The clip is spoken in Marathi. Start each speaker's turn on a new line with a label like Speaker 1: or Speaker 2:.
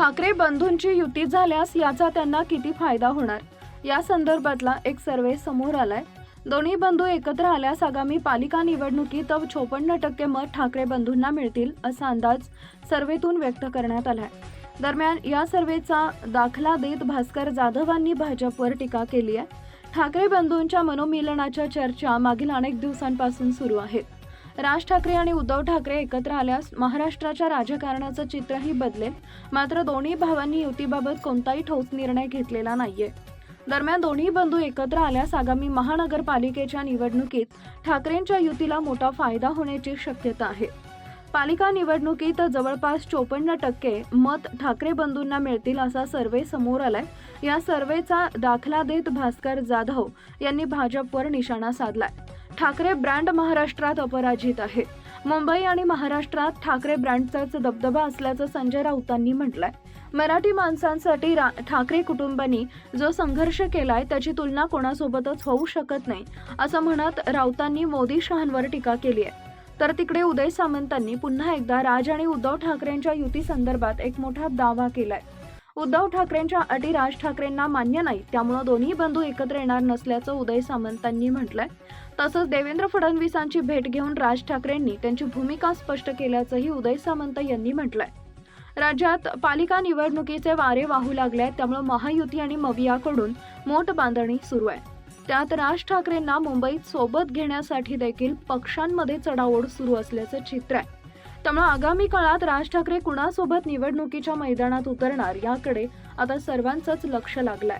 Speaker 1: ठाकरे बंधूंची युती झाल्यास याचा त्यांना किती फायदा होणार? या संदर्भातला एक सर्वे समोर आलाय. दोन्ही बंधू एकत्र आल्यास आगामी पालिका निवडणुकीत चोपन्न टक्के मत ठाकरे बंधूंना मिळतील असा अंदाज सर्वेतून व्यक्त करण्यात आलाय. दरम्यान या सर्वेचा दाखला देत भास्कर जाधवांनी भाजपवर टीका केली आहे. ठाकरे बंधूंच्या मनोमिलनाच्या चर्चा मागील अनेक दिवसांपासून सुरू आहेत. राज ठाकरे आणि उद्धव ठाकरे एकत्र आल्यास महाराष्ट्राच्या राजकारणाचं चित्रही बदलेल. मात्र दोन्ही भावांनी युतीबाबत कोणताही ठोस निर्णय घेतलेला नाहीये. दरम्यान दोन्ही बंधू एकत्र आल्यास आगामी महानगरपालिकेच्या निवडणुकीत ठाकरेंच्या युतीला मोठा फायदा होण्याची शक्यता आहे. पालिका निवडणुकीत जवळपास चोपन्न टक्के मत ठाकरे बंधूंना मिळतील असा सर्वे समोर आलाय. या सर्वेचा दाखला देत भास्कर जाधव यांनी भाजपवर निशाणा साधलाय. ठाकरे ब्रँड महाराष्ट्रात अपराजित आहे. मुंबई आणि महाराष्ट्रात ठाकरे ब्रँडचाच दबदबा असल्याचं संजय राऊतांनी म्हटलंय. मराठी माणसांसाठी रा ठाकरे कुटुंबांनी जो संघर्ष केलाय त्याची तुलना कोणासोबतच होऊ शकत नाही असं म्हणत राऊतांनी मोदी शहांवर टीका केली आहे. तर तिकडे उदय सामंतांनी पुन्हा एकदा राज आणि उद्धव ठाकरेंच्या युती संदर्भात एक मोठा दावा केलाय. उद्धव ठाकरेंच्या अटी राज ठाकरेंना मान्य नाही. त्यामुळे दोन्ही बंधू एकत्र येणार नसल्याचं उदय सामंतांनी म्हटलंय. तसंच देवेंद्र फडणवीसांची भेट घेऊन राज ठाकरेंनी त्यांची भूमिका स्पष्ट केल्याचंही उदय सामंत यांनी म्हटलंय. राज्यात पालिका निवडणुकीचे वारे वाहू लागले आहेत त्यामुळे महायुती आणि मवियाकडून मोठ बांधणी सुरू आहे. त्यात राज ठाकरेंना मुंबईत सोबत घेण्यासाठी देखील पक्षांमध्ये चढाओढ सुरू असल्याचं चित्र आहे. त्यामुळे आगामी काळात राज ठाकरे कुणासोबत निवडणुकीच्या मैदानात उतरणार याकडे आता सर्वांचंच लक्ष लागलंय.